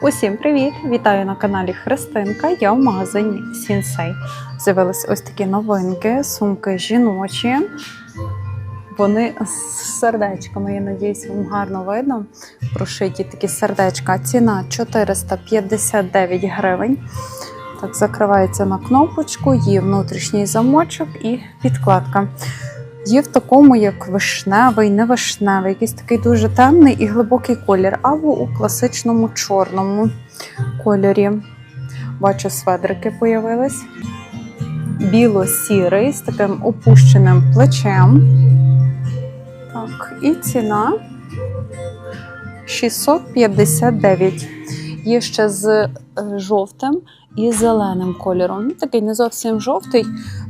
Усім привіт! Вітаю на каналі Христинка. Я в магазині Сінсей. З'явились ось такі новинки, сумки жіночі. Вони з сердечками, я надіюсь, вам гарно видно. Прошиті такі сердечка. Ціна 459 гривень. Так, закривається на кнопочку, є внутрішній замочок і підкладка. Є в такому, як вишневий, не вишневий, якийсь такий дуже темний і глибокий колір, або у класичному чорному кольорі. Бачу, сведрики появились. Біло-сірий з таким опущеним плечем. Так, і ціна 659. Є ще з е, жовтим і зеленим кольором. Такий не зовсім жовтий,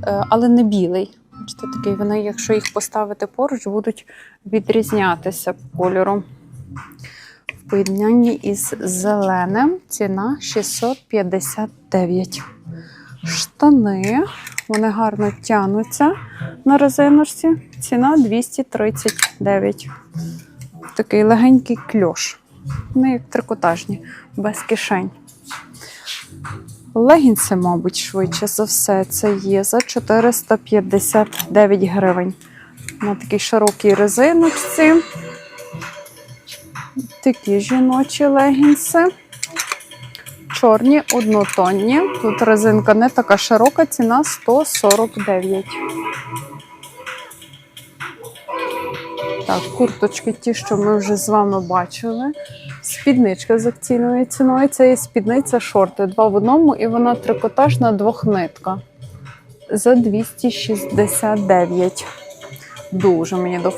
е, але не білий. Бачите, такий вони, якщо їх поставити поруч, будуть відрізнятися по кольору. В поєднанні із зеленим ціна 659. Штани. Вони гарно тянуться на резиночці. Ціна 239. Такий легенький кльош. Вони як трикотажні, без кишень. Легінси, мабуть, швидше за все, це є за 459 гривень. На такій широкій резиночці. Такі жіночі легінси. Чорні, однотонні. Тут резинка не така широка, ціна 149. Так, курточки ті, що ми вже з вами бачили. Спідничка з акційною ціною. Це є спідниця шорти. Два в одному, і вона трикотажна двохнитка. За 269. Дуже мені до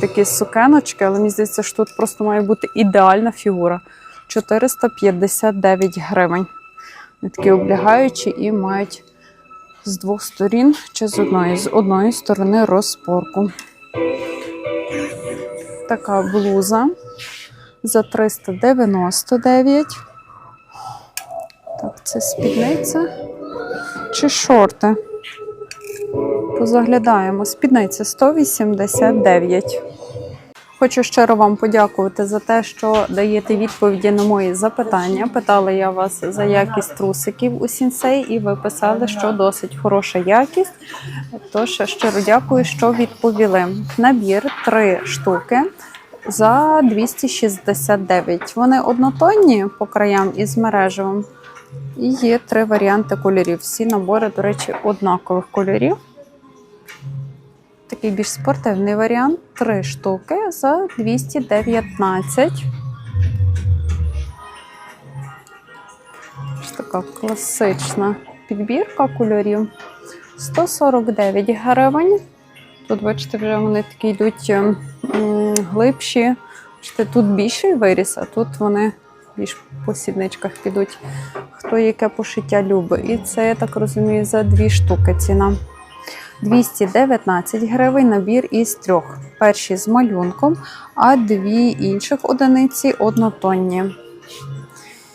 такі сукеночки, але мені здається, що тут просто має бути ідеальна фігура. 459 гривень. Вони такі облягаючі і мають з двох сторін чи з одної, з одної сторони розпорку. Така блуза за 399. Так, це спідниця чи шорти. Позаглядаємо. Спідниця 189. Хочу щиро вам подякувати за те, що даєте відповіді на мої запитання. Питала я вас за якість трусиків у сінсей, і ви писали, що досить хороша якість. Тож щиро дякую, що відповіли. Набір три штуки за 269. Вони однотонні по краям із мережевим. І є три варіанти кольорів. Всі набори, до речі, однакових кольорів. Такий більш спортивний варіант. Три штуки за 219. Ось така класична підбірка кольорів. 149 гривень. Тут, бачите, вже вони такі йдуть м, глибші. Бачите, тут більший виріс, а тут вони більш по сідничках підуть. Хто яке пошиття любить. І це, я так розумію, за дві штуки ціна. 219 гривень набір із трьох. Перші з малюнком, а дві інших одиниці однотонні.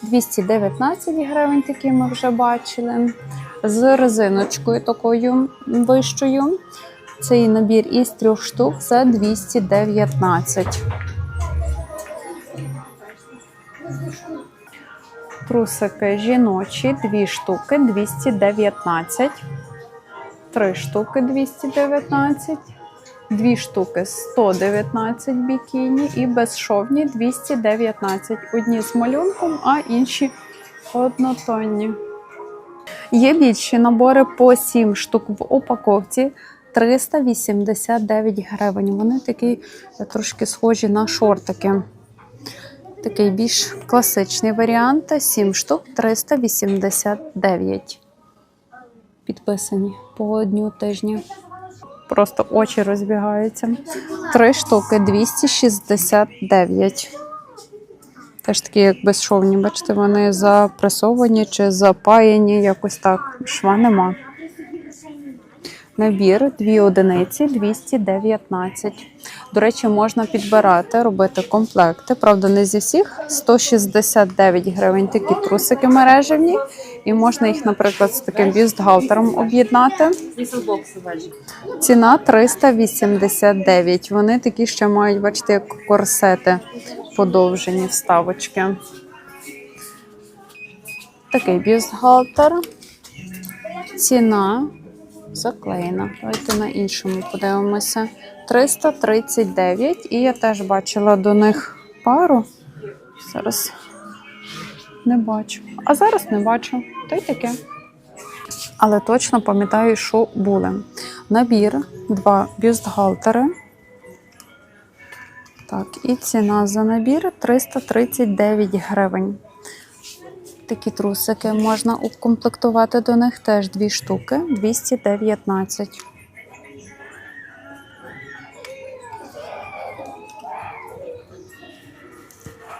219 гривень, такі ми вже бачили. З резиночкою такою вищою. Цей набір із трьох штук за 219. Трусики жіночі, дві штуки 219. Три штуки 219. Дві штуки 119 бікіні і безшовні 219. Одні з малюнком, а інші однотонні. Є більші набори по 7 штук в упаковці 389 гривень. Вони такі е, трошки схожі на шортики. Такий більш класичний варіант. 7 штук 389. Підписані по дню тижня. Просто очі розбігаються. Три штуки 269. Теж такі, як безшовні, бачите, вони запресовані чи запаяні, якось так. Шва нема. Набір дві одиниці 219. До речі, можна підбирати, робити комплекти. Правда, не зі всіх 169 гривень такі трусики мережевні. І можна їх, наприклад, з таким бюстгальтером об'єднати. Ціна 389. Вони такі ще мають, бачите, як корсети подовжені вставочки. Такий бюстгальтер. Ціна заклеєна. Давайте на іншому подивимося. 339. І я теж бачила до них пару. Зараз не бачу. А зараз не бачу. То й таке. Але точно пам'ятаю, що були. Набір, два бюстгальтери. Так, і ціна за набір 339 гривень. Такі трусики можна укомплектувати до них теж дві штуки 219.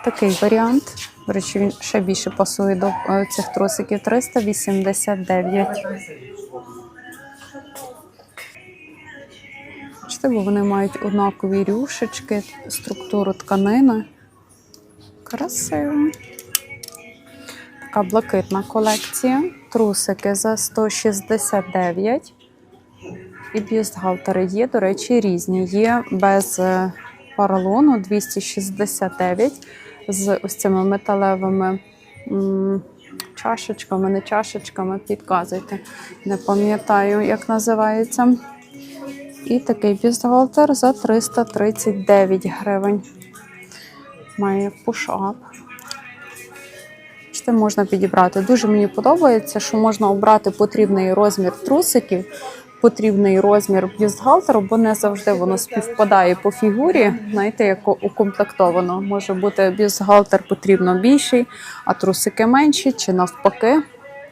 Такий варіант. До речі, він ще більше пасує до е, цих трусиків 389. Бачите, бо вони мають однакові рюшечки, структуру тканини. Красиво. Така блакитна колекція. Трусики за 169. І бюстгальтери є, до речі, різні. Є без е, поролону 269 з ось цими металевими чашечками, не чашечками, підказуйте. Не пам'ятаю, як називається. І такий бюстгальтер за 339 гривень. Має пушап. Бачите, можна підібрати. Дуже мені подобається, що можна обрати потрібний розмір трусиків, потрібний розмір бюстгальтеру, бо не завжди воно співпадає по фігурі. Знаєте, як укомплектовано. Може бути бюстгальтер потрібно більший, а трусики менші чи навпаки.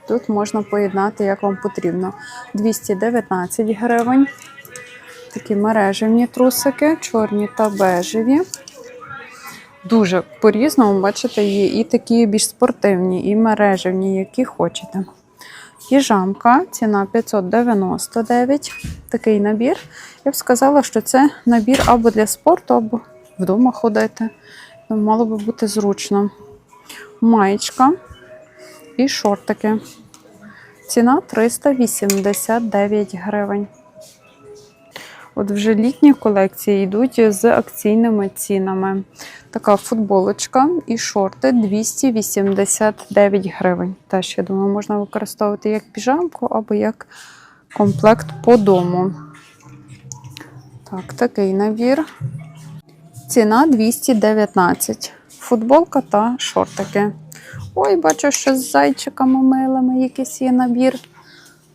Тут можна поєднати, як вам потрібно. 219 гривень. Такі мережевні трусики, чорні та бежеві. Дуже по-різному, бачите, є і такі більш спортивні, і мережевні, які хочете. Піжамка, ціна 599. Такий набір. Я б сказала, що це набір або для спорту, або вдома ходити. Мало би бути зручно. Маєчка і шортики. Ціна 389 гривень. От вже літні колекції йдуть з акційними цінами. Така футболочка і шорти 289 гривень. Теж, я думаю, можна використовувати як піжамку або як комплект по дому. Так, такий набір. Ціна 219. Футболка та шортики. Ой, бачу, що з зайчиками милими якийсь є набір.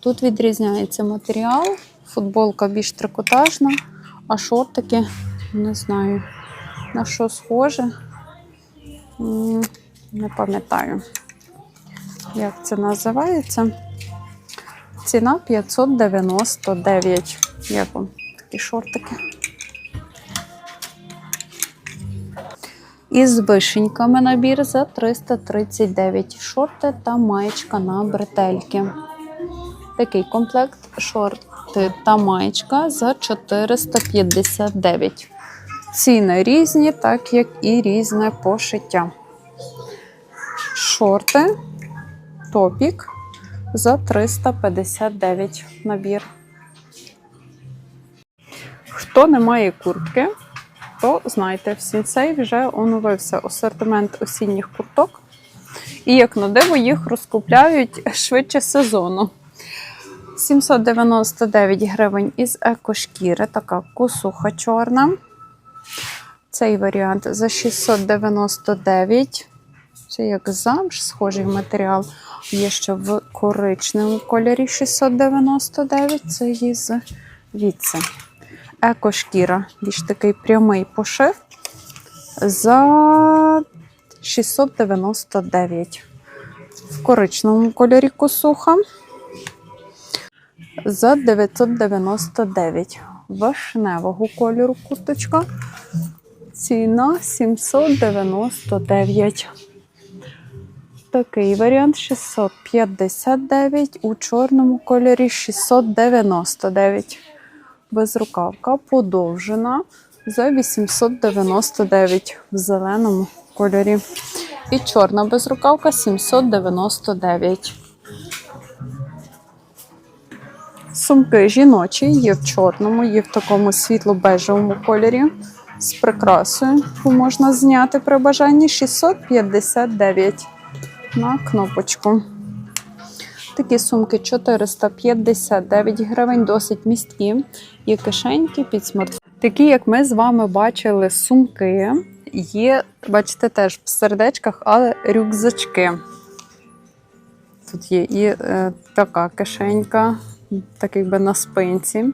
Тут відрізняється матеріал. Футболка більш трикотажна, а шортики не знаю на що схоже. Не пам'ятаю, як це називається. Ціна 599. Як вам такі шортики? Із вишеньками набір за 339 шорти та маєчка на бретельки. Такий комплект шорти та маєчка за 459. Ціни різні, так як і різне пошиття. Шорти, топік за 359 набір. Хто не має куртки, то знайте, в Сінсей вже оновився асортимент осінніх курток. І, як на диво, їх розкупляють швидше сезону. 799 гривень із екошкіри, така косуха чорна. Цей варіант за 699. Це як замш, схожий матеріал. Є ще в коричневому кольорі 699. Це є з віце. Екошкіра, більш такий прямий пошив за 699. В коричневому кольорі косуха за 999. Вишневого кольору курточка. Ціна 799. Такий варіант 659, у чорному кольорі 699. Безрукавка подовжена за 899 в зеленому кольорі. І чорна безрукавка 799. Сумки жіночі є в чорному, є в такому світло-бежевому кольорі з прикрасою, яку можна зняти при бажанні 659. на кнопочку. Такі сумки 459 гривень, досить місткі. Є кишеньки під смартфон. Такі, як ми з вами бачили, сумки. Є, бачите, теж в сердечках, але рюкзачки. Тут є і е, така кишенька, так якби на спинці,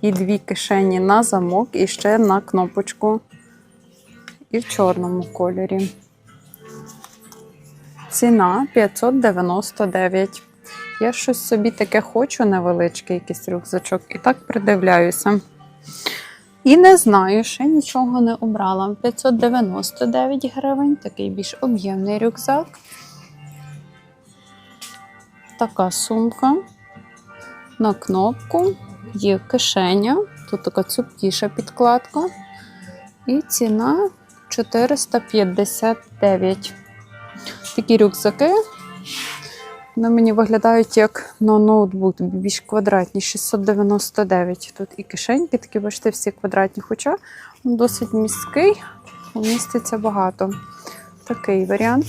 і дві кишені на замок, і ще на кнопочку. І в чорному кольорі. Ціна 599. Я щось собі таке хочу, невеличкий якийсь рюкзачок, і так придивляюся. І не знаю, ще нічого не обрала. 599 гривень, такий більш об'ємний рюкзак. Така сумка. На кнопку є кишеня. Тут така цупкіша підкладка. І ціна 459. Такі рюкзаки. Вони мені виглядають як на ноутбук, більш квадратні, 699. Тут і кишеньки такі, бачите, всі квадратні, хоча досить міський, вміститься багато. Такий варіант.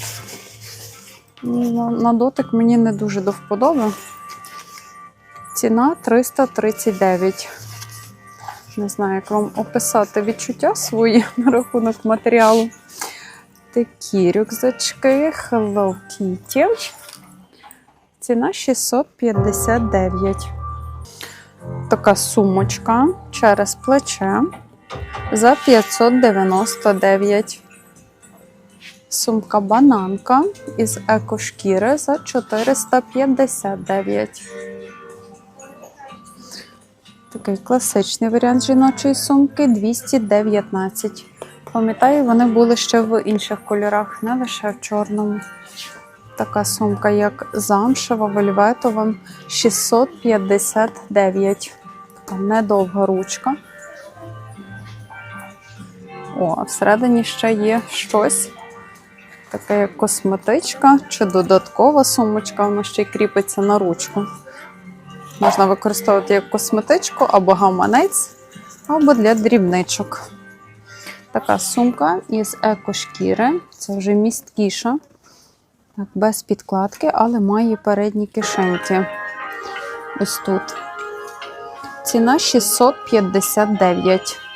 Ну, На дотик мені не дуже до вподоби. Ціна 339. Не знаю, як вам описати відчуття свої на рахунок матеріалу. Такі рюкзачки Hello Kitty. Ціна 659. Така сумочка через плече за 599. Сумка бананка із екошкіри за 459. Такий класичний варіант жіночої сумки 219. Пам'ятаю, вони були ще в інших кольорах, не лише в чорному. Така сумка, як замшева, вельветова, 659. Така недовга ручка. О, а всередині ще є щось. Таке як косметичка чи додаткова сумочка, вона ще й кріпиться на ручку. Можна використовувати як косметичку або гаманець, або для дрібничок. Така сумка із екошкіри. Це вже місткіша. Без підкладки, але має передні кишеньки. Ось тут. Ціна 659.